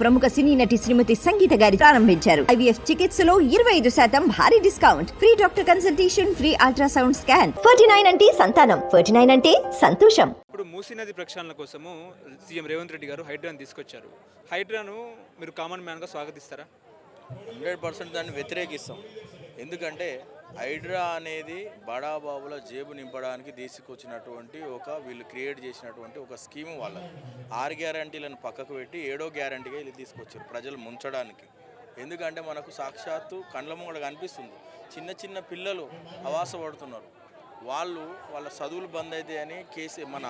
ప్రముఖ సినీ నటి శ్రీమతి సంగీత గారి ప్రారంభించారు. ఐవీఎఫ్ చికిత్సలో ఇరవై ఐదు శాతం భారీ discount. Free doctor consultation free ultrasound scan. Forty nine అంటే సంతానం. ఫోర్టీ నైన్ అంటే సంతోషం. ఇప్పుడు మూసీ నది ప్రక్షాళన కోసము సీఎం రేవంత్ రెడ్డి గారు హైడ్రాను తీసుకొచ్చారు. హైడ్రాను మీరు కామన్ మ్యాన్గా స్వాగతిస్తారా? హండ్రెడ్ పర్సెంట్ దాన్ని వ్యతిరేకిస్తాం. ఎందుకంటే హైడ్రా అనేది బడాబాబుల జేబు నింపడానికి తీసుకొచ్చినటువంటి ఒక వీళ్ళు క్రియేట్ చేసినటువంటి ఒక స్కీమ్ వాళ్ళది. ఆరు గ్యారంటీలను పక్కకు పెట్టి ఏడో గ్యారంటీగా వీళ్ళు తీసుకొచ్చారు ప్రజలు ముంచడానికి. ఎందుకంటే మనకు సాక్షాత్తు కండ్ల ముంగడ కనిపిస్తుంది. చిన్న చిన్న పిల్లలు అవాస పడుతున్నారు. వాళ్ళు వాళ్ళ చదువులు బంద్ అయితే అని కేసీ మన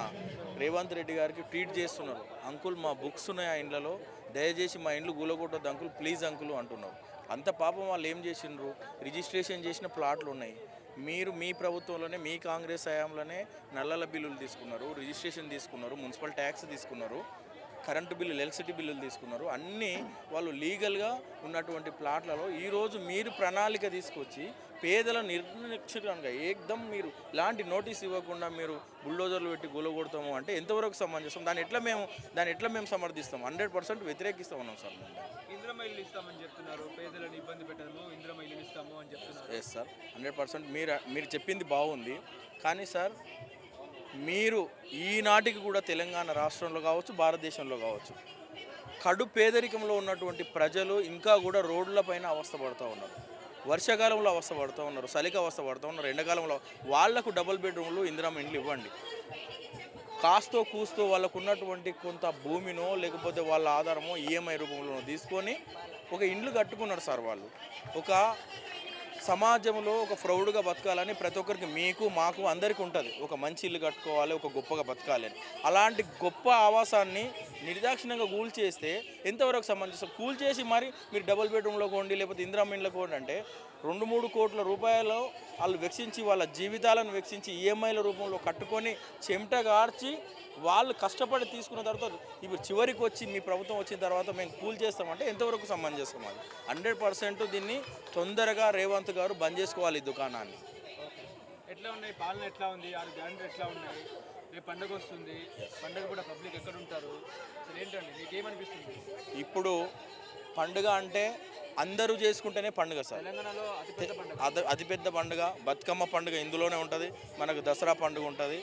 రేవంత్ రెడ్డి గారికి ట్వీట్ చేస్తున్నారు. అంకుల్ మా బుక్స్ ఉన్నాయి ఆ ఇండ్లలో. దయచేసి మా ఇండ్లు గూలగొట్టద్దు అంకుల్. ప్లీజ్ అంకుల్ అంటున్నారు. అంత పాపం వాళ్ళు ఏం చేసిండ్రు? రిజిస్ట్రేషన్ చేసిన ప్లాట్లు ఉన్నాయి. మీరు మీ ప్రభుత్వంలోనే మీ కాంగ్రెస్ హయాంలోనే నల్లల బిల్లులు తీసుకున్నారు రిజిస్ట్రేషన్ తీసుకున్నారు మున్సిపల్ ట్యాక్స్ తీసుకున్నారు. కరెంటు బిల్లులు ఎలక్ట్రిసిటీ బిల్లులు తీసుకున్నారు. అన్నీ వాళ్ళు లీగల్గా ఉన్నటువంటి ప్లాట్లలో ఈరోజు మీరు ప్రణాళిక తీసుకొచ్చి పేదల నిర్లక్ష్యంగా ఏకదం మీరు ఇలాంటి నోటీస్ ఇవ్వకుండా మీరు బుల్డోజర్లు పెట్టి గులగొడతాము అంటే ఎంతవరకు సమంజసం? దాన్ని ఎట్లా మేము దాన్ని ఎట్లా మేము సమర్థిస్తాం? హండ్రెడ్ పర్సెంట్ వ్యతిరేకిస్తాం ఉన్నాం సార్ మేము. ఇంద్రమ ఇల్లు ఇస్తామని చెప్తున్నారు. పేదలను ఇబ్బంది పెట్టడము ఇంద్రమ ఇల్లు ఇస్తాము అని చెప్తున్నారు. ఎస్ సార్ హండ్రెడ్ పర్సెంట్ మీరు మీరు చెప్పింది బాగుంది. కానీ సార్ మీరు ఈనాటికి కూడా తెలంగాణ రాష్ట్రంలో కావచ్చు భారతదేశంలో కావచ్చు కడు పేదరికంలో ఉన్నటువంటి ప్రజలు ఇంకా కూడా రోడ్లపైన అవస్థ పడుతూ ఉన్నారు. వర్షాకాలంలో అవస్థ పడుతూ ఉన్నారు చలికి అవస్థ పడుతూ ఉన్నారు ఎండాకాలంలో వాళ్ళకు డబుల్ బెడ్రూమ్లు ఇందిరామ ఇండ్లు ఇవ్వండి. కాస్తో కూస్తో వాళ్ళకు ఉన్నటువంటి కొంత భూమినో లేకపోతే వాళ్ళ ఆధారమో ఈఎంఐ రూపంలోనో తీసుకొని ఒక ఇండ్లు కట్టుకున్నారు సార్ వాళ్ళు. ఒక సమాజంలో ఒక ప్రౌడ్గా బతకాలని ప్రతి ఒక్కరికి మీకు మాకు అందరికీ ఉంటుంది. ఒక మంచి ఇల్లు కట్టుకోవాలి ఒక గొప్పగా బతకాలి అని. అలాంటి గొప్ప ఆవాసాన్ని నిర్దాక్షిణ్యంగా కూల్ చేస్తే ఎంతవరకు సంబంధించి కూల్ చేసి మరి మీరు డబుల్ బెడ్రూమ్లో కొండి లేకపోతే ఇందిరామీన్లో కొండి అంటే రెండు మూడు కోట్ల రూపాయలు వాళ్ళు వెక్షించి వాళ్ళ జీవితాలను వెక్షించి ఈఎంఐల రూపంలో కట్టుకొని చెమటగార్చి వాళ్ళు కష్టపడి తీసుకున్న తర్వాత ఇప్పుడు చివరికి వచ్చి మీ ప్రభుత్వం వచ్చిన తర్వాత మేము కూల్ చేస్తామంటే ఎంతవరకు సమంజసం అది హండ్రెడ్ పర్సెంట్ దీన్ని తొందరగా రేవంత్ గారు బంద్ చేసుకోవాలి ఈ దుకాణాన్ని. ఎట్లా ఉన్నాయి? పాలన ఎట్లా ఉంది? ఆరు గ్యారెంటీ ఎట్లా ఉన్నాయి? రేపు పండుగ వస్తుంది. పండుగ కూడా పబ్లిక్ ఎక్కడ ఉంటారు? అసలు ఏంటండి? మీకేమనిపిస్తుంది? ఇప్పుడు పండుగ అంటే అందరూ చేసుకుంటేనే పండుగ సార్. తెలంగాణలో అతిపెద్ద పండుగ. అతిపెద్ద పండుగ బతుకమ్మ పండుగ ఇందులోనే ఉంటుంది. మనకు దసరా పండుగ ఉంటుంది.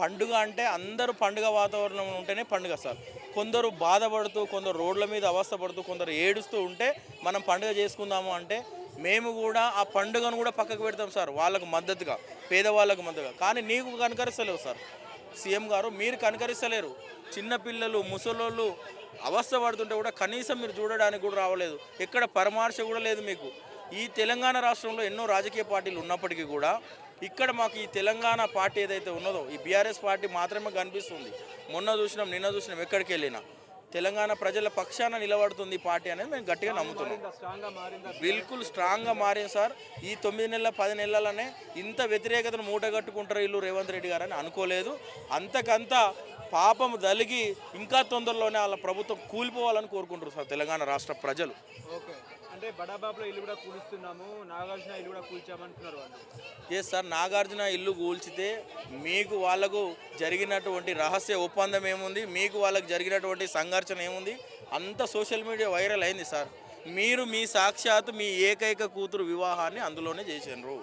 పండుగ అంటే అందరూ పండుగ వాతావరణం ఉంటేనే పండుగ సార్. కొందరు బాధపడుతూ కొందరు రోడ్ల మీద అవస్థ పడుతూ కొందరు ఏడుస్తూ ఉంటే మనం పండుగ చేసుకుందాము అంటే మేము కూడా ఆ పండుగను కూడా పక్కకు పెడతాం సార్ వాళ్ళకు మద్దతుగా పేదవాళ్ళకు మద్దతుగా. కానీ నీకు కనకరిస్తలేవు సార్. సీఎం గారు మీరు కనకరిస్తలేరు. చిన్నపిల్లలు ముసలోళ్ళు అవస్థ పడుతుంటే కూడా కనీసం మీరు చూడడానికి కూడా రావలేదు. ఎక్కడ పరమార్శ కూడా లేదు మీకు. ఈ తెలంగాణ రాష్ట్రంలో ఎన్నో రాజకీయ పార్టీలు ఉన్నప్పటికీ కూడా ఇక్కడ మాకు ఈ తెలంగాణ పార్టీ ఏదైతే ఉన్నదో ఈ బీఆర్ఎస్ పార్టీ మాత్రమే కనిపిస్తుంది. మొన్న చూసినాం నిన్న చూసినాం ఎక్కడికి వెళ్ళినా. తెలంగాణ ప్రజల పక్షాన నిలబడుతుంది ఈ పార్టీ అనేది మేము గట్టిగా నమ్ముతున్నాం. బిల్కుల్ స్ట్రాంగ్గా మారింది సార్. ఈ తొమ్మిది నెలల పది నెలలనే ఇంత వ్యతిరేకతను మూటగట్టుకుంటారు వీళ్ళు రేవంత్ రెడ్డి గారు అని అనుకోలేదు. అంతకంత పాపం దలిగి ఇంకా తొందరలోనే వాళ్ళ ప్రభుత్వం కూలిపోవాలని కోరుకుంటారు సార్ తెలంగాణ రాష్ట్ర ప్రజలు. ఓకే. అంటే బడాబాబులో ఇల్లు కూడా కూలుస్తున్నాము నాగార్జున ఇల్లు కూడా కూల్చామంటున్నారు వాళ్ళు. ఎస్ సార్ నాగార్జున ఇల్లు కూల్చితే మీకు వాళ్ళకు జరిగినటువంటి రహస్య ఒప్పందం ఏముంది? మీకు వాళ్ళకు జరిగినటువంటి సంఘర్షణ ఏముంది? అంత సోషల్ మీడియా వైరల్ అయింది సార్ మీరు మీ సాక్షాత్ మీ ఏకైక కూతురు వివాహాన్ని అందులోనే చేసినారు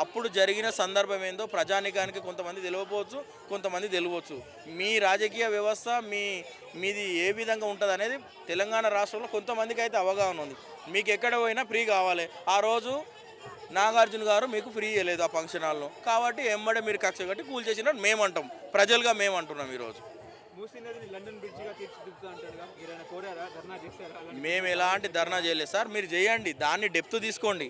అప్పుడు జరిగిన సందర్భం ఏందో ప్రజానికానికి కొంతమంది తెలియకపోవచ్చు కొంతమంది తెలియవచ్చు. మీ రాజకీయ వ్యవస్థ మీ మీది ఏ విధంగా ఉంటుంది అనేది తెలంగాణ రాష్ట్రంలో కొంతమందికి అయితే అవగాహన ఉంది. మీకు ఎక్కడ పోయినా ఫ్రీ కావాలి. ఆ రోజు నాగార్జున గారు మీకు ఫ్రీ ఇవ్వలేదు ఆ ఫంక్షన్ హాల్లో. కాబట్టి ఎంబడే మీరు కక్ష కట్టి కూల్ చేసినట్టు మేము అంటాం ప్రజలుగా మేము అంటున్నాం ఈరోజు మేము ఎలాంటి ధర్నా చేయలేదు. సార్ మీరు చేయండి. దాన్ని డెప్త్ తీసుకోండి.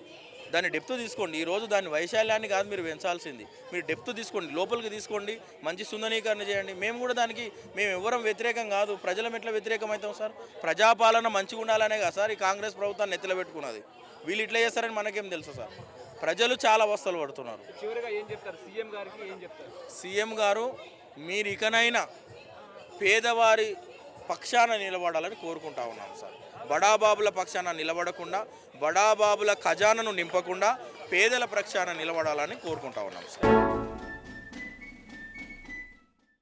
దాన్ని డెప్త్ తీసుకోండి. ఈరోజు దాని వైశాల్యాన్ని కాదు మీరు పెంచాల్సింది. మీరు డెప్త్ తీసుకోండి లోపలికి తీసుకోండి మంచి సుందరీకరణ చేయండి. మేము కూడా దానికి మేము ఎవరం వ్యతిరేకం కాదు. ప్రజలం ఎట్లా వ్యతిరేకం అవుతాం సార్. ప్రజాపాలన మంచిగా ఉండాలనే కదా సార్ ఈ కాంగ్రెస్ ప్రభుత్వాన్ని ఎత్తులో పెట్టుకున్నది. వీళ్ళు ఇట్లా చేస్తారని మనకేం తెలుసు సార్. ప్రజలు చాలా అవస్థలు పడుతున్నారు. చివరిగా ఏం చెప్తారు? సీఎం గారికి ఏం చెప్తారు? సీఎం గారు మీరు ఇకనైనా పేదవారి పక్షాన నిలబడాలని కోరుకుంటా ఉన్నాను సార్. బడాబాబుల పక్షాన నిలబడకుండా బడాబాబుల ఖజానాను నింపకుండా పేదల పక్షాన నిలబడాలని కోరుకుంటా ఉన్నాం సార్.